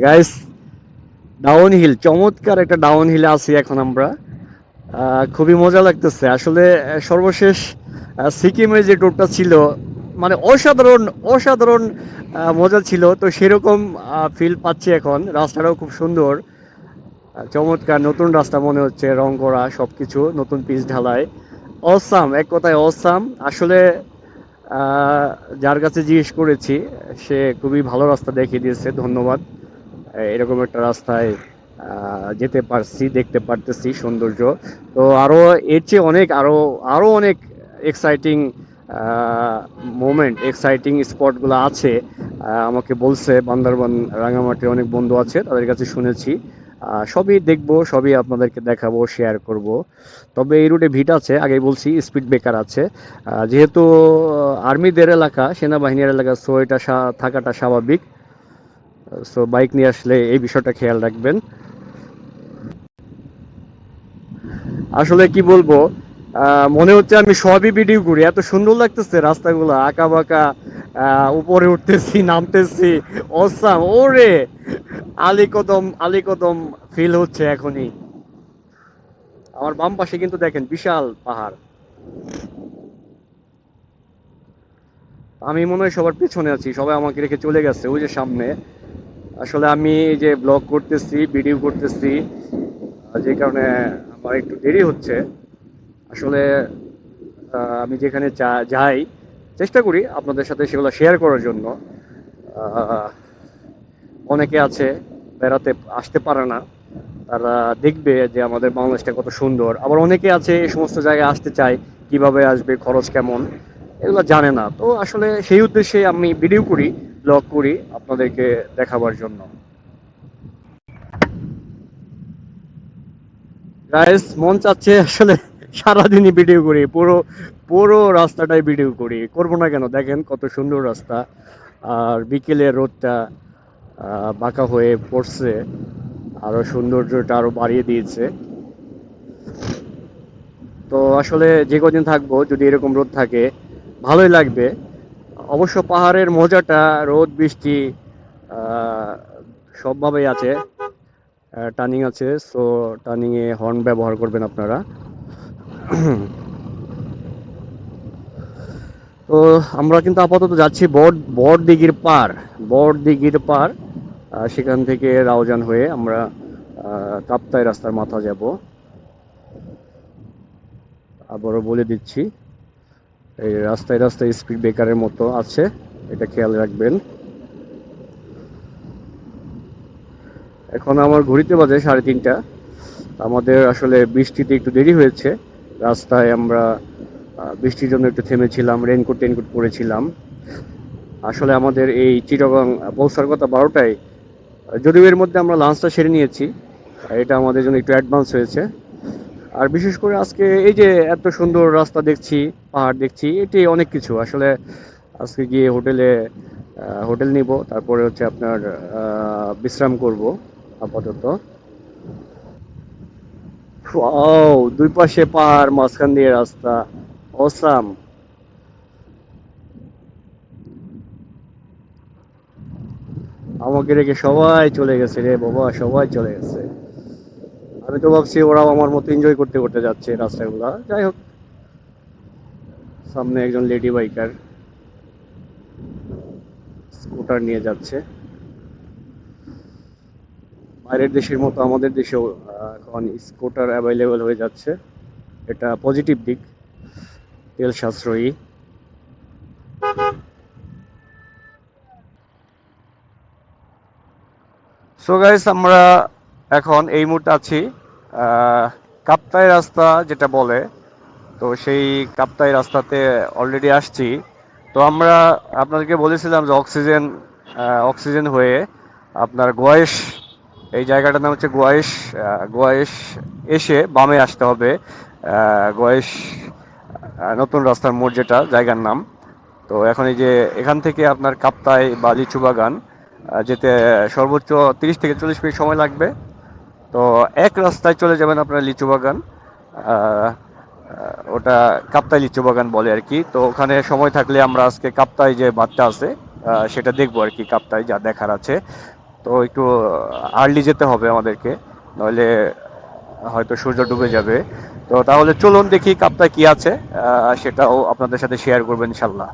Guys down hill চমৎকার একটা down হিলে আছি এখন আমরা। খুবই মজা লাগতেছে। আসলে সর্বশেষ সিকিমের যে ট্যুরটা ছিল মানে অসাধারণ অসাধারণ মজা ছিল। তো সেরকম ফিল পাচ্ছি এখন। রাস্তাটাও খুব সুন্দর। চমৎকার, নতুন রাস্তা মনে হচ্ছে, রং করা সব কিছু নতুন পিচ ঢালাই। অসাম এক কথায় অসাম আসলে যার কাছে জিজ্ঞেস করেছি, সে খুবই ভালো রাস্তা দেখিয়ে দিয়েছে, ধন্যবাদ। এরকম একটা রাস্তায় যেতে পারছি, দেখতে পারতেছি সৌন্দর্য। তো আরও এর চেয়ে অনেক আরও আরও অনেক এক্সাইটিং মোমেন্ট এক্সাইটিং স্পটগুলো আছে। আমাকে বলছে, বান্দরবান রাঙামাটির অনেক বন্ধু আছে, তাদের কাছে শুনেছি। সবই দেখব, সবই আপনাদেরকে দেখাবো শেয়ার করব। তবে এই রুটে ভিট আছে আগে বলছি স্পিড ব্রেকার আছে। যেহেতু আর্মিদের এলাকা, সেনাবাহিনীর এলাকা সো এটা থাকাটা স্বাভাবিক। সো বাইক নিয়ে আসলে এই বিষয়টা খেয়াল রাখবেন। আসলে কি বলব মনে হচ্ছে আমি সবই ভিডিও করি। এত সুন্দর লাগতেছে রাস্তাগুলো আঁকা বাঁকা উপরে উঠতেছি, নামতেছি, অসাম, ওরে! আলী কদম আলী কদম ফিল হচ্ছে এখনই। আমার বাম পাশে কিন্তু দেখেন বিশাল পাহাড়। আমি মনে হয় সবার পিছনে আছি, সবাই আমাকে রেখে চলে গেছে, ওই যে সামনে। আসলে আমি এই যে ব্লগ করতেছি ভিডিও করতেছি যে কারণে আমার একটু দেরি হচ্ছে। আসলে আমি যেখানে যাই, চেষ্টা করি আপনাদের সাথে সেগুলো শেয়ার করার জন্য। অনেকে আছে, বেড়াতে আসতে পারে না। তারা দেখবে যে আমাদের বাংলাদেশটা কত সুন্দর। আবার অনেকে আছে, এই সমস্ত জায়গায় আসতে চায়, কীভাবে আসবে, খরচ কেমন, এগুলো জানে না। তো আসলে সেই উদ্দেশ্যে আমি ভিডিও করি। ব্লগ করি আপনাদেরকে দেখাবার জন্য। গাইস মন চাচ্ছে আসলে সারাদিনই ভিডিও করি, পুরো পুরো রাস্তাটাই ভিডিও করি। করব না কেন? দেখেন কত সুন্দর রাস্তা। আর বিকেলে রোদটা বাঁকা হয়ে পড়ছে। আরও সৌন্দর্যটা আরও বাড়িয়ে দিয়েছে। তো আসলে যে কদিন থাকব, যদি এরকম রোদ থাকে, ভালোই লাগবে। অবশ্য পাহাড়ের মজাটা, রোদ, বৃষ্টি সবভাবেই আছে। টার্নিং আছে সো টার্নিংয়ে হর্ন ব্যবহার করবেন আপনারা। তো আমরা কিন্তু আপাতত যাচ্ছি বট বট দিঘির পার বট দিঘির পার। সেখান থেকে রাউজান হয়ে আমরা কাপ্তাই রাস্তার মাথা যাব। আবারও বলে দিচ্ছি। এই রাস্তায় রাস্তায় স্পিড ব্রেকারের মতো আছে, এটা খেয়াল রাখবেন। এখন আমার ঘড়িতে বাজে সাড়ে তিনটা। আমাদের আসলে বৃষ্টিতে একটু দেরি হয়েছে। রাস্তায় আমরা বৃষ্টির জন্য একটু থেমেছিলাম রেনকোট টেনকোট পরেছিলাম। আসলে আমাদের এই চিটাগং পৌঁছার কথা বারোটায়। যদিও এর মধ্যে আমরা লাঞ্চটা সেরে নিয়েছি, এটা আমাদের জন্য একটু অ্যাডভান্স হয়েছে। আর বিশেষ করে আজকে এই যে এত সুন্দর রাস্তা দেখছি, পাহাড় দেখছি, এটি অনেক কিছু। আসলে আজকে গিয়ে হোটেলে হোটেল নিব, তারপরে হচ্ছে আপনার বিশ্রাম করব আপাতত। দুই পাশে পাহাড়, মাঝখান দিয়ে রাস্তা। অসাম। আমাকে রেখে সবাই চলে গেছে রে বাবা, সবাই চলে গেছে। আমি তো ভাবছি ওরাও আমার মতো এনজয় করতে করতে যাচ্ছে রাস্তাগুলা। যাই হোক, সামনে একজন লেডি বাইকার স্কুটার নিয়ে যাচ্ছে। বাইরের দেশের মতো আমাদের দেশেও এখন স্কুটার অ্যাভেলেবেল হয়ে যাচ্ছে। এটা পজিটিভ দিক, তেল সাশ্রয়ী। সো গাইস আমরা এখন এই মুহূর্তে আছি কাপ্তাই রাস্তা যেটা বলে তো সেই কাপ্তাই রাস্তাতে অলরেডি আসছি। তো আমরা আপনাদেরকে বলেছিলাম যে অক্সিজেন অক্সিজেন হয়ে আপনার গোয়েশ এই জায়গাটার নাম হচ্ছে গোয়েশ গোয়েশ এসে বামে আসতে হবে। আহ, নতুন রাস্তার মোড় যেটা জায়গার নাম। তো এখন এই যে এখান থেকে আপনার কাপ্তাই বা লিচু বাগান যেতে সর্বোচ্চ তিরিশ থেকে চল্লিশ মিনিট সময় লাগবে। তো এক রাস্তায় চলে যাবেন আপনার লিচু বাগান ওটা কাপ্তাই লিচু বাগান বলে আর কি। তো ওখানে সময় থাকলে আমরা আজকে কাপ্তাই যে বাঁধটা আছে সেটা দেখব আর কি কাপ্তাই যা দেখার আছে। তো একটু আর্লি যেতে হবে আমাদেরকে, নইলে হয়তো সূর্য ডুবে যাবে। তো তাহলে চলুন দেখি কাপ্তায় কি আছে সেটাও আপনাদের সাথে শেয়ার করবেন ইনশাল্লাহ।